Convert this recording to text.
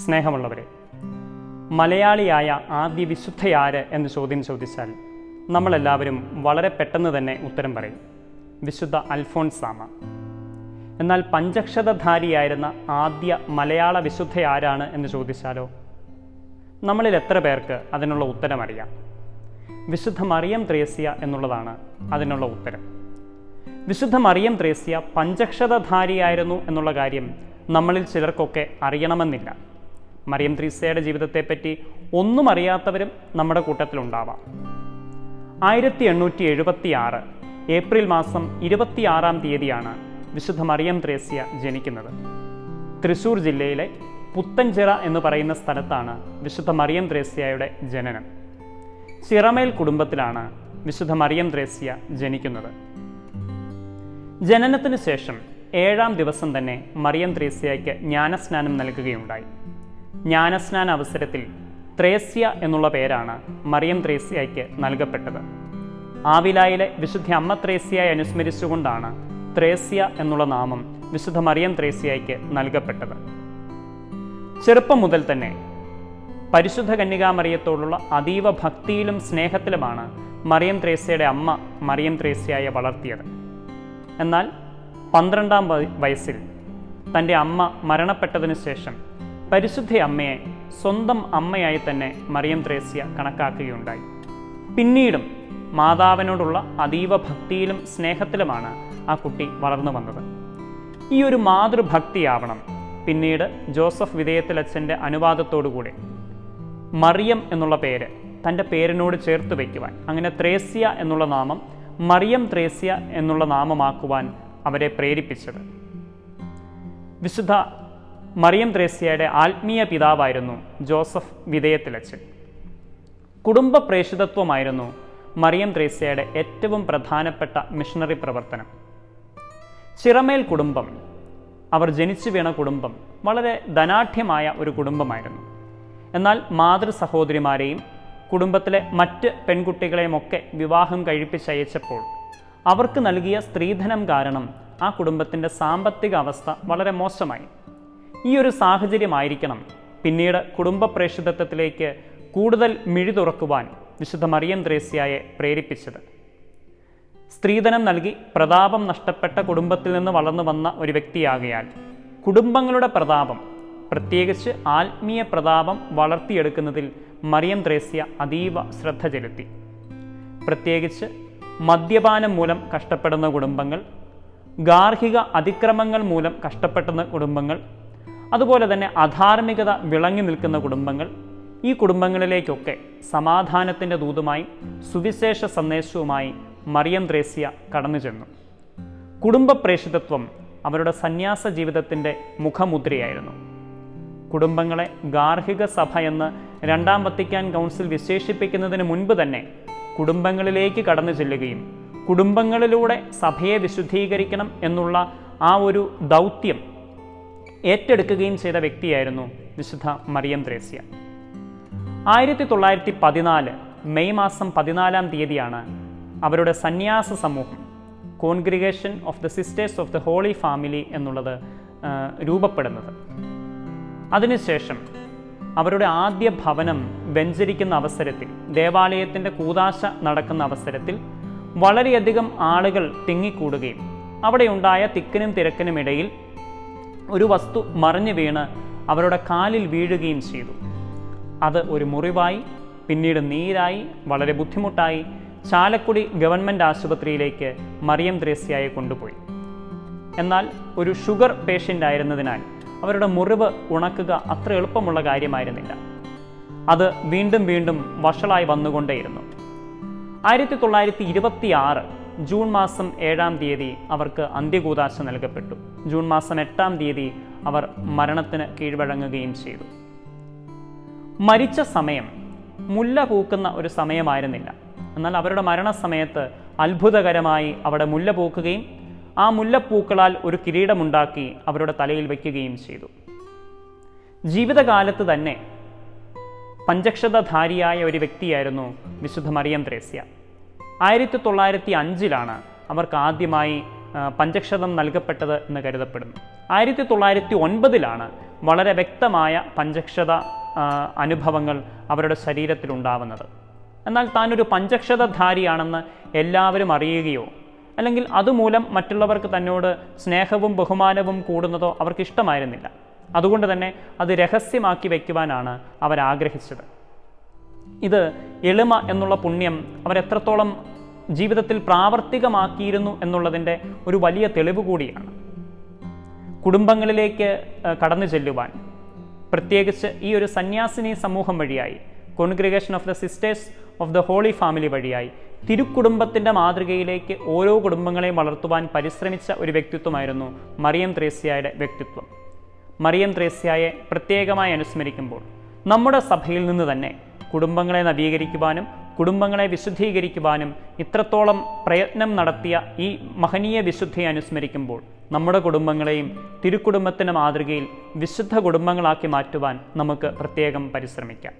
സ്നേഹമുള്ളവരെ മലയാളിയായ ആദ്യ വിശുദ്ധയാര് എന്ന് ചോദ്യം ചോദിച്ചാൽ നമ്മളെല്ലാവരും വളരെ പെട്ടെന്ന് തന്നെ ഉത്തരം പറയും. വിശുദ്ധ അൽഫോൺസാമ. എന്നാൽ പഞ്ചക്ഷതധാരിയായിരുന്ന ആദ്യ മലയാള വിശുദ്ധ ആരാണ് എന്ന് ചോദിച്ചാലോ? നമ്മളിൽ എത്ര പേർക്ക് അതിനുള്ള ഉത്തരം അറിയാം വിശുദ്ധ മറിയം ത്രേസ്യ എന്നുള്ളതാണ് അതിനുള്ള ഉത്തരം. വിശുദ്ധ മറിയം ത്രേസ്യ പഞ്ചക്ഷതധാരിയായിരുന്നു എന്നുള്ള കാര്യം നമ്മളിൽ ചിലർക്കൊക്കെ അറിയണമെന്നില്ല. മറിയം ത്രീസയുടെ ജീവിതത്തെപ്പറ്റി ഒന്നും അറിയാത്തവരും നമ്മുടെ കൂട്ടത്തിലുണ്ടാവാം. ആയിരത്തി എണ്ണൂറ്റി എഴുപത്തി ആറ് ഏപ്രിൽ മാസം ഇരുപത്തിയാറാം തീയതിയാണ് വിശുദ്ധ മറിയം ത്രേസ്യ ജനിക്കുന്നത്. തൃശൂർ ജില്ലയിലെ പുത്തൻചിറ എന്ന് പറയുന്ന സ്ഥലത്താണ് വിശുദ്ധ മറിയം ത്രേസ്യയുടെ ജനനം. ചിറമേൽ കുടുംബത്തിലാണ് വിശുദ്ധ മറിയം ത്രേസ്യ ജനിക്കുന്നത്. ജനനത്തിന് ശേഷം ഏഴാം ദിവസം തന്നെ മറിയം ത്രേസ്യയ്ക്ക് ജ്ഞാനസ്നാനം നൽകുകയുണ്ടായി. ജ്ഞാനസ്നാന അവസരത്തിൽ ത്രേസ്യ എന്നുള്ള പേരാണ് മറിയം ത്രേസ്യയ്ക്ക് നൽകപ്പെട്ടത്. ആവിലായിലെ വിശുദ്ധ അമ്മ ത്രേസ്യയെ അനുസ്മരിച്ചുകൊണ്ടാണ് ത്രേസ്യ എന്നുള്ള നാമം വിശുദ്ധ മറിയം ത്രേസ്യയ്ക്ക് നൽകപ്പെട്ടത്. ചെറുപ്പം മുതൽ തന്നെ പരിശുദ്ധ കന്യകാമറിയത്തോടുള്ള അതീവ ഭക്തിയിലും സ്നേഹത്തിലുമാണ് മറിയം ത്രേസ്യയുടെ അമ്മ മറിയം ത്രേസ്യയെ വളർത്തിയത്. എന്നാൽ പന്ത്രണ്ടാം വയ- വയസ്സിൽ തന്റെ അമ്മ മരണപ്പെട്ടതിനു ശേഷം പരിശുദ്ധ അമ്മയെ സ്വന്തം അമ്മയായി തന്നെ മറിയം ത്രേസ്യ കണക്കാക്കുകയുണ്ടായി. പിന്നീടും മാതാവിനോടുള്ള അതീവ ഭക്തിയിലും സ്നേഹത്തിലുമാണ് ആ കുട്ടി വളർന്നു വന്നത്. ഈ ഒരു മാതൃഭക്തിയാവണം പിന്നീട് ജോസഫ് വിധേയത്തിലച്ഛന്റെ അനുവാദത്തോടുകൂടി. മറിയം എന്നുള്ള പേര് തന്റെ പേരിനോട് ചേർത്ത് വയ്ക്കുവാൻ അങ്ങനെ ത്രേസ്യ എന്നുള്ള നാമം മറിയം ത്രേസ്യ എന്നുള്ള നാമമാക്കുവാൻ അവരെ പ്രേരിപ്പിച്ചത്. വിശുദ്ധ മറിയം ത്രേസ്യയുടെ ആത്മീയ പിതാവായിരുന്നു ജോസഫ് വിധേയത്തിലച്ചൻ. കുടുംബ പ്രേഷിതത്വമായിരുന്നു മറിയം ത്രേസ്യയുടെ ഏറ്റവും പ്രധാനപ്പെട്ട മിഷണറി പ്രവർത്തനം. ചിറമേൽ കുടുംബം അവർ ജനിച്ചു വീണ കുടുംബം വളരെ ധനാഢ്യമായ ഒരു കുടുംബമായിരുന്നു. എന്നാൽ മാതൃ സഹോദരിമാരെയും കുടുംബത്തിലെ മറ്റ് പെൺകുട്ടികളെയുമൊക്കെ വിവാഹം കഴിപ്പിച്ചയച്ചപ്പോൾ അവർക്ക് നൽകിയ സ്ത്രീധനം കാരണം ആ കുടുംബത്തിന്റെ സാമ്പത്തിക അവസ്ഥ വളരെ മോശമായി. ഈ ഒരു സാഹചര്യമായിരിക്കണം പിന്നീട് കുടുംബ പ്രേഷിതത്വത്തിലേക്ക് കൂടുതൽ മിഴി തുറക്കുവാൻ വിശുദ്ധ മറിയം ത്രേസ്യയെ പ്രേരിപ്പിച്ചത്. സ്ത്രീധനം നൽകി പ്രതാപം നഷ്ടപ്പെട്ട കുടുംബത്തിൽ നിന്ന് വളർന്നു വന്ന ഒരു വ്യക്തിയാകയാൽ കുടുംബങ്ങളുടെ പ്രതാപം പ്രത്യേകിച്ച് ആത്മീയ പ്രതാപം വളർത്തിയെടുക്കുന്നതിൽ മറിയം ത്രേസ്യ അതീവ ശ്രദ്ധ ചെലുത്തി. പ്രത്യേകിച്ച് മദ്യപാനം മൂലം കഷ്ടപ്പെടുന്ന കുടുംബങ്ങൾ ഗാർഹിക അതിക്രമങ്ങൾ മൂലം കഷ്ടപ്പെടുന്ന കുടുംബങ്ങൾ അതുപോലെ തന്നെ അധാർമികത വിളങ്ങി നിൽക്കുന്ന കുടുംബങ്ങൾ ഈ കുടുംബങ്ങളിലേക്കൊക്കെ സമാധാനത്തിന്റെ ദൂതുമായി സുവിശേഷ സന്ദേശവുമായി മറിയം ത്രേസ്യ കടന്നു ചെന്നു. കുടുംബ പ്രേഷിതത്വം അവരുടെ സന്യാസ ജീവിതത്തിന്റെ മുഖമുദ്രയായിരുന്നു. കുടുംബങ്ങളെ ഗാർഹിക സഭ എന്ന് രണ്ടാം വത്തിക്കാൻ കൗൺസിൽ വിശേഷിപ്പിക്കുന്നതിന് മുൻപ് തന്നെ കുടുംബങ്ങളിലേക്ക് കടന്നു ചെല്ലുകയും കുടുംബങ്ങളിലൂടെ സഭയെ വിശുദ്ധീകരിക്കണം എന്നുള്ള ആ ഒരു ദൗത്യം ഏറ്റെടുക്കുകയും ചെയ്ത വ്യക്തിയായിരുന്നു വിശുദ്ധ മറിയം ത്രേസ്യ. ആയിരത്തി തൊള്ളായിരത്തി പതിനാല് മെയ് മാസം പതിനാലാം തീയതിയാണ് അവരുടെ സന്യാസ സമൂഹം congregation of the sisters of the holy family എന്നുള്ളത് രൂപപ്പെടുന്നത്. അതിനുശേഷം അവരുടെ ആദ്യ ഭവനം വെഞ്ചരിക്കുന്ന അവസരത്തിൽ ദേവാലയത്തിന്റെ കൂതാശ നടക്കുന്ന അവസരത്തിൽ വളരെയധികം ആളുകൾ തിങ്ങിക്കൂടുകയും അവിടെയുണ്ടായ തിക്കിനും തിരക്കിനും ഇടയിൽ ഒരു വസ്തു മറിഞ്ഞു വീണ് അവരുടെ കാലിൽ വീഴുകയും ചെയ്തു. അത് ഒരു മുറിവായി പിന്നീട് നീരായി വളരെ ബുദ്ധിമുട്ടായി ചാലക്കുടി ഗവൺമെന്റ് ആശുപത്രിയിലേക്ക് മറിയം ത്രേസ്യയെ കൊണ്ടുപോയി. എന്നാൽ ഒരു ഷുഗർ പേഷ്യന്റ് ആയിരുന്നതിനാൽ അവരുടെ മുറിവ് ഉണക്കുക അത്ര എളുപ്പമുള്ള കാര്യമായിരുന്നില്ല. അത് വീണ്ടും വീണ്ടും വഷളായി വന്നുകൊണ്ടേയിരുന്നു. ആയിരത്തി തൊള്ളായിരത്തി ഇരുപത്തി ആറ് ജൂൺ മാസം ഏഴാം തീയതി അവർക്ക് അന്ത്യകൂതാശ നൽകപ്പെട്ടു. ജൂൺ മാസം എട്ടാം തീയതി അവർ മരണത്തിന് കീഴ്വഴങ്ങുകയും ചെയ്തു. മരിച്ച സമയം മുല്ല പൂക്കുന്ന ഒരു സമയമായിരുന്നില്ല. എന്നാൽ അവരുടെ മരണസമയത്ത് അത്ഭുതകരമായി അവിടെ മുല്ല പൂക്കുകയും ആ മുല്ലപ്പൂക്കളാൽ ഒരു കിരീടമുണ്ടാക്കി അവരുടെ തലയിൽ വയ്ക്കുകയും ചെയ്തു. ജീവിതകാലത്ത് തന്നെ പഞ്ചക്ഷതധാരിയായ ഒരു വ്യക്തിയായിരുന്നു വിശുദ്ധ മറിയം ത്രേസ്യ. ആയിരത്തി തൊള്ളായിരത്തി അഞ്ചിലാണ് അവർക്ക് ആദ്യമായി പഞ്ചക്ഷതം നൽകപ്പെട്ടത് എന്ന് കരുതപ്പെടുന്നു. ആയിരത്തി തൊള്ളായിരത്തി ഒൻപതിലാണ് വളരെ വ്യക്തമായ പഞ്ചക്ഷത അനുഭവങ്ങൾ അവരുടെ ശരീരത്തിലുണ്ടാവുന്നത് എന്നാൽ താനൊരു പഞ്ചക്ഷതധാരിയാണെന്ന് എല്ലാവരും അറിയുകയോ അല്ലെങ്കിൽ അതുമൂലം മറ്റുള്ളവർക്ക് തന്നോട് സ്നേഹവും ബഹുമാനവും കൂടുന്നതോ അവർക്ക് ഇഷ്ടമായിരുന്നില്ല അതുകൊണ്ട് തന്നെ അത് രഹസ്യമാക്കി വയ്ക്കുവാനാണ് അവരാഗ്രഹിച്ചത്. ഇത് എളിമ എന്നുള്ള പുണ്യം അവരെത്രത്തോളം ജീവിതത്തിൽ പ്രാവർത്തികമാക്കിയിരുന്നു എന്നുള്ളതിന്റെ ഒരു വലിയ തെളിവ് കൂടിയാണ്. കുടുംബങ്ങളിലേക്ക് കടന്നു ചെല്ലുവാൻ പ്രത്യേകിച്ച് ഈ ഒരു സന്യാസിനി സമൂഹം വഴിയായി congregation of the sisters of the holy family വഴിയായി തിരുക്കുടുംബത്തിന്റെ മാതൃകയിലേക്ക് ഓരോ കുടുംബങ്ങളെയും വളർത്തുവാൻ പരിശ്രമിച്ച ഒരു വ്യക്തിത്വമായിരുന്നു മറിയം ത്രേസ്യയുടെ വ്യക്തിത്വം. മറിയം ത്രേസ്യയെ പ്രത്യേകമായി അനുസ്മരിക്കുമ്പോൾ നമ്മുടെ സഭയിൽ നിന്ന് തന്നെ കുടുംബങ്ങളെ നവീകരിക്കുവാനും കുടുംബങ്ങളെ വിശുദ്ധീകരിക്കുവാനും ഇത്രത്തോളം പ്രയത്നം നടത്തിയ ഈ മഹനീയ വിശുദ്ധിയെ അനുസ്മരിക്കുമ്പോൾ നമ്മുടെ കുടുംബങ്ങളെയും തിരുക്കുടുംബത്തിന്റെ മാതൃകയിൽ വിശുദ്ധ കുടുംബങ്ങളാക്കി മാറ്റുവാൻ നമുക്ക് പ്രത്യേകം പരിശ്രമിക്കാം.